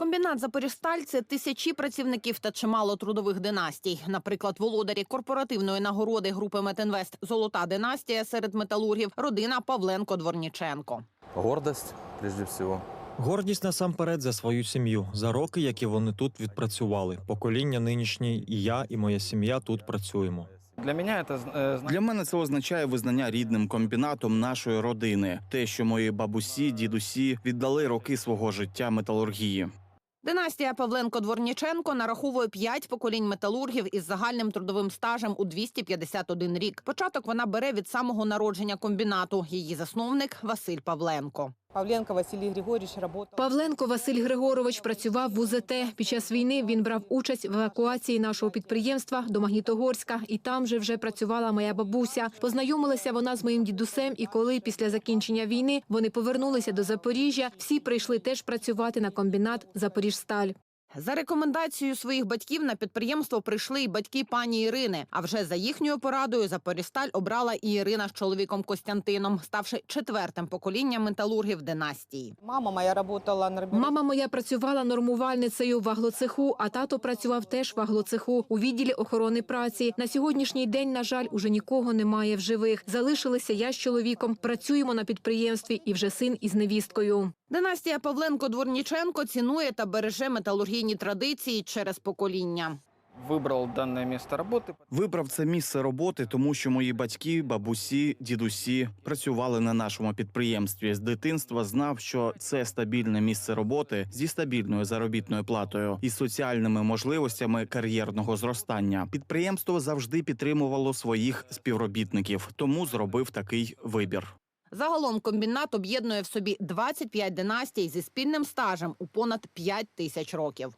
Комбінат Запоріжсталь – це тисячі працівників та чимало трудових династій. Наприклад, володарі корпоративної нагороди групи Метинвест Золота династія серед металургів родина Павленко Дворніченко. Гордость, прежде всего. Гордість насамперед за свою сім'ю, за роки, які вони тут відпрацювали. Покоління нинішнє, і я, і моя сім'я тут працюємо. Для меня это э, Для мене це означає визнання рідним комбінатом нашої родини, те, що мої бабусі, дідусі віддали роки свого життя металургії. Династія Павленко Дворніченко нараховує п'ять поколінь металургів із загальним трудовим стажем у 251 рік. Початок вона бере від самого народження комбінату. Її засновник Василь Павленко. Павленко Василий Григорович работал. Павленко Василь Григорович працював в УЗТ. Під час війни він брав участь в евакуації нашого підприємства до Магнітогорська, і там же вже працювала моя бабуся. Познайомилася вона з моїм дідусем, і коли після закінчення війни вони повернулися до Запоріжжя, всі прийшли теж працювати на комбінат Запоріжсталь. За рекомендацією своїх батьків на підприємство прийшли й батьки пані Ірини. А вже за їхньою порадою Запорісталь обрала і Ірина з чоловіком Костянтином, ставши четвертим поколінням металургів династії. Мама моя работала на Мама моя працювала нормувальницею в аглоцеху, а тато працював теж в аглоцеху у відділі охорони праці. На сьогоднішній день, на жаль, уже нікого немає в живих. Залишилися я з чоловіком. Працюємо на підприємстві, і вже син із невісткою. Династія Павленко Дворніченко цінує та береже металургійні традиції через покоління. выбрал данное место работы. Вибрав це місце роботи, тому що мої батьки, бабусі, дідусі працювали на нашому підприємстві. З дитинства знав, що це стабільне місце роботи зі стабільною заробітною платою і соціальними можливостями кар'єрного зростання. Підприємство завжди підтримувало своїх співробітників, тому зробив такий вибір. Загалом комбінат об'єднує в собі 25 династій зі спільним стажем у понад 5 тисяч років.